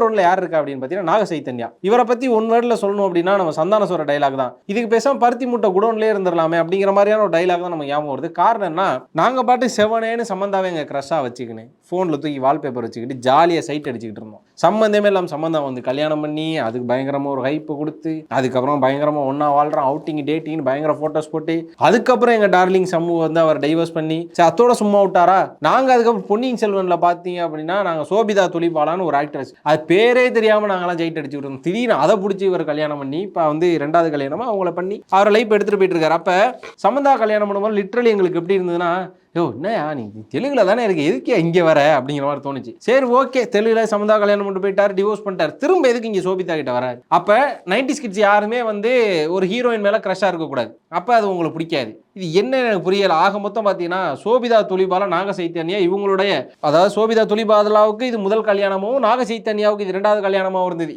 Number ஒன்ல யார் இருக்கா அப்படின்னு பார்த்தீங்கன்னா நாக சைத்தன்யா இவரை பத்தி ஒன் வேர்டில் சொல்லணும் அப்படின்னா நம்ம சந்தான சொல்ற டைலாக் தான். இதுக்கு பேசாம பருத்தி மூட்டை குடோன்லேயே இருந்துடலாமே அப்படிங்கிற மாதிரியான ஒரு டைலாக் தான் நம்ம ஞாபகம் வருது. காரணம் என்ன? நாங்க பாட்டு செவனேன்னு சம்மந்தாவே எங்க க்ரஷ்ஷாக வச்சுக்கினு ஃபோனில் தூக்கி வால்பேப்பர் வச்சுக்கிட்டு ஜாலியாக சைட் அடிச்சுக்கிட்டு இருந்தோம். சம்மந்தமே இல்லாமல் சம்மந்தம் வந்து கல்யாணம் பண்ணி அதுக்கு பயங்கரமாக ஒரு ஹைப்பு கொடுத்து அதுக்கப்புறம் பயங்கரமாக ஒன்றா வாழ்கிறோம் அவுட்டிங் டேட்டிங் பயங்கர ஃபோட்டோஸ் போட்டு அதுக்கப்புறம் எங்கள் டார்லிங் சமூக வந்து அவர் டைவர்ஸ் பண்ணி சரி அத்தோட சும்மா விட்டாரா? நாங்கள் அதுக்கப்புறம் பொன்னியின் செல்வனில் பார்த்தீங்க அப்படின்னா நாங்கள் சோபிதா துளிபாலான்னு ஒரு ஆக்ட்ரஸ் அது பேரே தெரியாமல் நாங்களாம் ஜெயிட் அடிச்சுக்கிட்டு இருந்தோம் திடீர்னு அதை பிடிச்சி இவர் கல்யாணம் பண்ணி இப்போ வந்து ரெண்டாவது கல்யாணமாக அவங்கள பண்ணி அவரை லைஃப் எடுத்துகிட்டு போயிட்டு இருக்காரு. அப்போ சமந்தா கல்யாணம் பண்ணும்போது லிட்ரலி எங்களுக்கு எப்படி இருந்ததுன்னா யோ என்னயா நீ? தெலுங்குல தானே இருக்கு. எதுக்கே இங்கே வர? அப்படிங்கிற மாதிரி தோணுச்சு. சரி ஓகே. தெலுங்குல சமந்தா கல்யாணம் பண்ணிட்டு போயிட்டார் டிவோர்ஸ் பண்ணிட்டார். திரும்ப எதுக்கு இங்கே சோபிதா கிட்ட வர அப்போ நைன்டி கிட்ஸ் யாருமே வந்து ஒரு ஹீரோயின் மேலே க்ரஷ்ஷாக இருக்கக்கூடாது. அப்போ அது உங்களுக்கு பிடிக்காது. இது என்ன எனக்கு புரியல. ஆக மொத்தம் பார்த்தீங்கன்னா சோபிதா துளிபாலா நாக சைத்தன்யா இவங்களுடைய அதாவது சோபிதா துளிபாதலாவுக்கு இது முதல் கல்யாணமும் நாக சைத்தன்யாவுக்கு இது இரண்டாவது கல்யாணமாகவும் இருந்தது.